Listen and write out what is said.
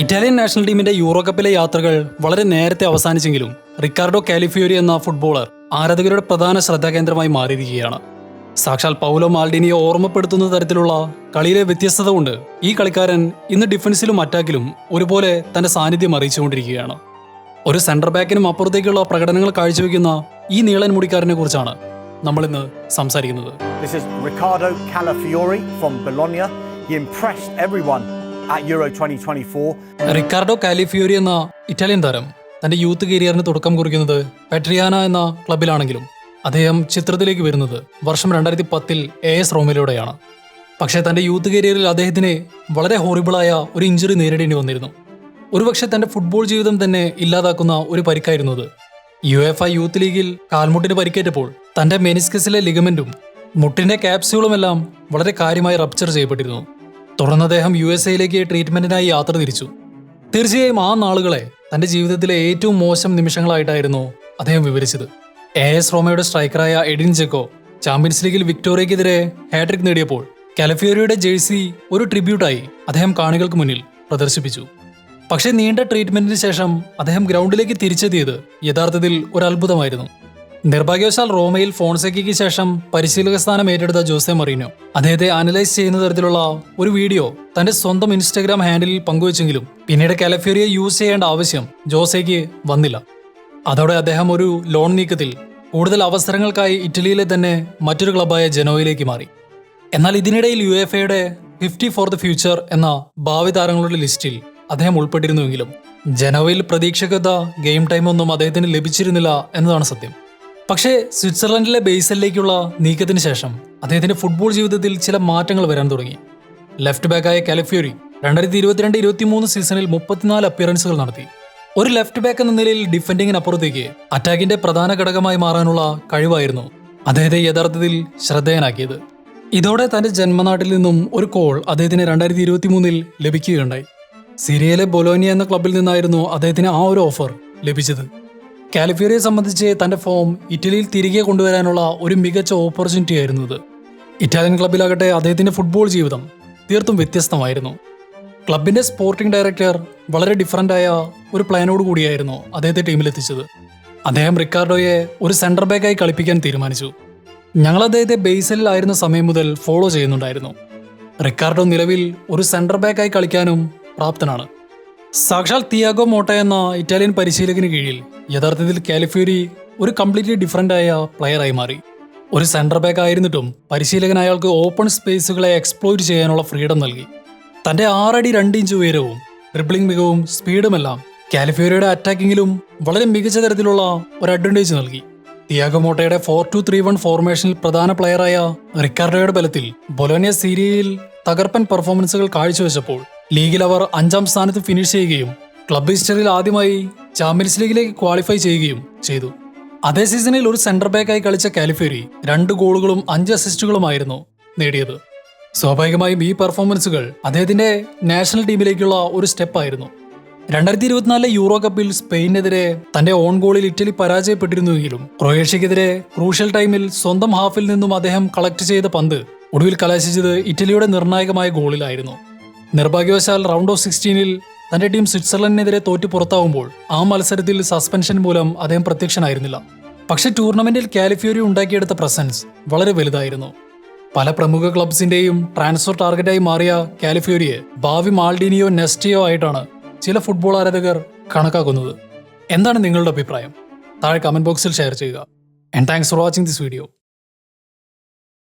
Italian national ടീമിന്റെ Euro കപ്പിലെ യാത്രകൾ വളരെ നേരത്തെ അവസാനിച്ചെങ്കിലും റിക്കാർഡോ കാലിഫിയോരി എന്ന ഫുട്ബോളർ ആരാധകരുടെ പ്രധാന ശ്രദ്ധാകേന്ദ്രമായി മാറിയിരിക്കുകയാണ്. സാക്ഷാൽ പൗലോ മാൽഡിനിയെ ഓർമ്മപ്പെടുത്തുന്ന തരത്തിലുള്ള കളിയിലെ വ്യത്യസ്തത കൊണ്ട് ഈ കളിക്കാരൻ ഇന്ന് ഡിഫൻസിലും അറ്റാക്കിലും ഒരുപോലെ തന്റെ സാന്നിധ്യം അറിയിച്ചുകൊണ്ടിരിക്കുകയാണ്. ഒരു സെന്റർ ബാക്കിനും അപ്പുറത്തേക്കുള്ള പ്രകടനങ്ങൾ കാഴ്ചവെക്കുന്ന ഈ നീളൻ മുടിക്കാരനെ കുറിച്ചാണ് നമ്മൾ ഇന്ന് സംസാരിക്കുന്നത്. This is Ricardo Calafiori from Bologna. He impressed everyone at Euro 2024. Riccardo Calafiori എന്ന ഇറ്റാലിയൻ താരം തന്റെ യൂത്ത് കരിയറിന് തുടക്കം കുറിക്കുന്നത് പെട്രിയാന എന്ന ക്ലബിലാണെങ്കിലും അദ്ദേഹം ചിത്രത്തിലേക്ക് വരുന്നത് വർഷം രണ്ടായിരത്തി പത്തിൽ എ എസ് റോമിലൂടെയാണ്. പക്ഷേ തന്റെ യൂത്ത് കരിയറിൽ അദ്ദേഹത്തിന് വളരെ ഹോറിബിളായ ഒരു ഇഞ്ചുറി നേരിടേണ്ടി വന്നിരുന്നു. ഒരുപക്ഷെ തന്റെ ഫുട്ബോൾ ജീവിതം തന്നെ ഇല്ലാതാക്കുന്ന ഒരു പരിക്കായിരുന്നു അത് യു എഫ് ഐ യൂത്ത് ലീഗിൽ കാൽമുട്ടിന് പരിക്കേറ്റപ്പോൾ തന്റെ മെനിസ്കസിലെ ലിഗമെന്റും മുട്ടിന്റെ ക്യാപ്സ്യൂളുമെല്ലാം വളരെ കാര്യമായി റപ്ചർ ചെയ്യപ്പെട്ടിരുന്നു. തുടർന്ന് അദ്ദേഹം യു എസ് എയിലേക്ക് ട്രീറ്റ്മെന്റിനായി യാത്ര തിരിച്ചു. തീർച്ചയായും ആ നാളുകളെ തന്റെ ജീവിതത്തിലെ ഏറ്റവും മോശം നിമിഷങ്ങളായിട്ടായിരുന്നു അദ്ദേഹം വിവരിച്ചത്. എ എസ് റോമയുടെ സ്ട്രൈക്കറായ എഡിൻ ജെക്കോ ചാമ്പ്യൻസ് ലീഗിൽ വിക്ടോറിയക്കെതിരെ ഹാട്രിക് നേടിയപ്പോൾ കലഫിയോറിയുടെ ജേഴ്സി ഒരു ട്രിബ്യൂട്ടായി അദ്ദേഹം കാണികൾക്ക് മുന്നിൽ പ്രദർശിപ്പിച്ചു. പക്ഷേ നീണ്ട ട്രീറ്റ്മെന്റിന് ശേഷം അദ്ദേഹം ഗ്രൗണ്ടിലേക്ക് തിരിച്ചെത്തിയത് യഥാർത്ഥത്തിൽ ഒരു അത്ഭുതമായിരുന്നു. നിർഭാഗ്യവശാൽ റോമയിൽ ഫോൺസെക്കിക്ക് ശേഷം പരിശീലക സ്ഥാനം ഏറ്റെടുത്ത ജോസെ മറീനോ. അദ്ദേഹത്തെ അനലൈസ് ചെയ്യുന്ന തരത്തിലുള്ള ഒരു വീഡിയോ തന്റെ സ്വന്തം ഇൻസ്റ്റഗ്രാം ഹാൻഡിലിൽ പങ്കുവച്ചെങ്കിലും പിന്നീട് കാലഫ്യൂരിയെ യൂസ് ചെയ്യേണ്ട ആവശ്യം ജോസെക്ക് വന്നില്ല. അതോടെ അദ്ദേഹം ഒരു ലോൺ നീക്കത്തിൽ കൂടുതൽ അവസരങ്ങൾക്കായി ഇറ്റലിയിലെ തന്നെ മറ്റൊരു ക്ലബായ ജനോയിലേക്ക് മാറി. എന്നാൽ ഇതിനിടയിൽ യു എഫ് എയുടെ ഫിഫ്റ്റി ഫോർ ദ ഫ്യൂച്ചർ എന്ന ഭാവി താരങ്ങളുടെ ലിസ്റ്റിൽ അദ്ദേഹം ഉൾപ്പെട്ടിരുന്നുവെങ്കിലും ജനോയിൽ പ്രതീക്ഷകത ഗെയിം ടൈമൊന്നും അദ്ദേഹത്തിന് ലഭിച്ചിരുന്നില്ല എന്നതാണ് സത്യം. പക്ഷേ സ്വിറ്റ്സർലൻഡിലെ ബേസലിലേക്കുള്ള നീക്കത്തിന് ശേഷം അദ്ദേഹത്തിന്റെ ഫുട്ബോൾ ജീവിതത്തിൽ ചില മാറ്റങ്ങൾ വരാൻ തുടങ്ങി. ലെഫ്റ്റ് ബാക്കായ കാലിഫ്യൂരി രണ്ടായിരത്തി ഇരുപത്തിരണ്ട് ഇരുപത്തി മൂന്ന് സീസണിൽ മുപ്പത്തിനാല് അപ്പിയറൻസുകൾ നടത്തി. ഒരു ലെഫ്റ്റ് ബാക്ക് എന്ന നിലയിൽ ഡിഫൻഡിങ്ങിനപ്പുറത്തേക്ക് അറ്റാക്കിന്റെ പ്രധാന ഘടകമായി മാറാനുള്ള കഴിവായിരുന്നു അദ്ദേഹത്തെ യഥാർത്ഥത്തിൽ ശ്രദ്ധേയനാക്കിയത്. ഇതോടെ തന്റെ ജന്മനാട്ടിൽ നിന്നും ഒരു കോൾ അദ്ദേഹത്തിന് രണ്ടായിരത്തി ഇരുപത്തി മൂന്നിൽ ലഭിക്കുകയുണ്ടായി. സിറിയയിലെ ബൊലോനിയ എന്ന ക്ലബിൽ നിന്നായിരുന്നു അദ്ദേഹത്തിന് ആ ഒരു ഓഫർ ലഭിച്ചത്. കാലിഫിയറിയെ സംബന്ധിച്ച് തന്റെ ഫോം ഇറ്റലിയിൽ തിരികെ കൊണ്ടുവരാനുള്ള ഒരു മികച്ച ഓപ്പർച്യൂണിറ്റി ആയിരുന്നു ഇത് ഇറ്റാലിയൻ ക്ലബിലാകട്ടെ അദ്ദേഹത്തിന്റെ ഫുട്ബോൾ ജീവിതം തീർത്തും വ്യത്യസ്തമായിരുന്നു. ക്ലബിന്റെ സ്പോർട്ടിംഗ് ഡയറക്ടർ വളരെ ഡിഫറന്റ് ആയ ഒരു പ്ലാനോട് കൂടിയായിരുന്നു അദ്ദേഹത്തെ ടീമിലെത്തിച്ചത് അദ്ദേഹം റിക്കാർഡോയെ ഒരു സെന്റർ ബാക്കായി കളിപ്പിക്കാൻ തീരുമാനിച്ചു. ഞങ്ങൾ അദ്ദേഹത്തെ ബേസലിലായിരുന്ന സമയം മുതൽ ഫോളോ ചെയ്യുന്നുണ്ടായിരുന്നു. റിക്കാർഡോ നിലവിൽ ഒരു സെന്റർ ബാക്കായി കളിക്കാനും പ്രാപ്തനാണ്. സാക്ഷാൽ തിയാഗോ മോട്ട എന്ന ഇറ്റാലിയൻ പരിശീലകന് കീഴിൽ യഥാർത്ഥത്തിൽ കാലിഫ്യൂരി ഒരു കംപ്ലീറ്റ്ലി ഡിഫറെന്റ് ആയ പ്ലെയറായി മാറി. ഒരു സെന്റർ ബാക്ക് ആയിരുന്നിട്ടും പരിശീലകൻ അയാൾക്ക് ഓപ്പൺ സ്പേസുകളെ എക്സ്പ്ലോയിറ്റ് ചെയ്യാനുള്ള ഫ്രീഡം നൽകി. തന്റെ ആറടി രണ്ട് ഇഞ്ച് ഉയരവും ഡ്രിബ്ലിംഗ് മികവും സ്പീഡുമെല്ലാം കാലിഫ്യൂരിയുടെ അറ്റാക്കിങ്ങിലും വളരെ മികച്ച തരത്തിലുള്ള ഒരു അഡ്വാന്റേജ് നൽകി. തിയാഗമോട്ടയുടെ ഫോർ ടു ത്രീ വൺ ഫോർമേഷനിൽ പ്രധാന പ്ലെയറായ റിക്കാർഡോയുടെ ബലത്തിൽ ബൊലോനിയ സീരിയയിൽ തകർപ്പൻ പെർഫോമൻസുകൾ കാഴ്ചവെച്ചപ്പോൾ ലീഗിൽ അവർ അഞ്ചാം സ്ഥാനത്ത് ഫിനിഷ് ചെയ്യുകയും ക്ലബ് ഹിസ്റ്ററിയിൽ ആദ്യമായി ചാമ്പ്യൻസ് ലീഗിലേക്ക് ക്വാളിഫൈ ചെയ്യുകയും ചെയ്തു. അതേ സീസണിൽ ഒരു സെന്റർ ബാക്കായി കളിച്ച കാലിഫേരി രണ്ട് ഗോളുകളും അഞ്ച് അസിസ്റ്റുകളുമായിരുന്നു നേടിയത്. സ്വാഭാവികമായും ഈ പെർഫോമൻസുകൾ അദ്ദേഹത്തിന്റെ നാഷണൽ ടീമിലേക്കുള്ള ഒരു സ്റ്റെപ്പായിരുന്നു രണ്ടായിരത്തി ഇരുപത്തിനാലിലെ യൂറോ കപ്പിൽ സ്പെയിനെതിരെ തന്റെ ഓൺ ഗോളിൽ ഇറ്റലി പരാജയപ്പെട്ടിരുന്നുവെങ്കിലും ക്രൊയേഷ്യക്കെതിരെ ക്രൂഷ്യൽ ടൈമിൽ സ്വന്തം ഹാഫിൽ നിന്നും അദ്ദേഹം കളക്ട് ചെയ്ത പന്ത് ഒടുവിൽ കലാശിച്ചത് ഇറ്റലിയുടെ നിർണായകമായ ഗോളിലായിരുന്നു നിർഭാഗ്യവശാൽ റൗണ്ട് ഓഫ് സിക്സ്റ്റീനിൽ തന്റെ ടീം സ്വിറ്റ്സർലൻഡിനെതിരെ തോറ്റു പുറത്താവുമ്പോൾ ആ മത്സരത്തിൽ സസ്പെൻഷൻ മൂലം അദ്ദേഹം പ്രത്യക്ഷനായിരുന്നില്ല. പക്ഷെ ടൂർണമെന്റിൽ കാലിഫ്യൂരി ഉണ്ടാക്കിയെടുത്ത പ്രസൻസ് വളരെ വലുതായിരുന്നു. പല പ്രമുഖ ക്ലബ്സിന്റെയും ട്രാൻസ്ഫർ ടാർഗറ്റായി മാറിയ കാലിഫ്യൂരിയെ ഭാവി മാൾഡീനിയോ നെസ്റ്റിയോ ആയിട്ടാണ് ചില ഫുട്ബോൾ ആരാധകർ കണക്കാക്കുന്നത്. എന്താണ് നിങ്ങളുടെ അഭിപ്രായം? താഴെ കമന്റ് ബോക്സിൽ ഷെയർ ചെയ്യുക. And thanks for watching this video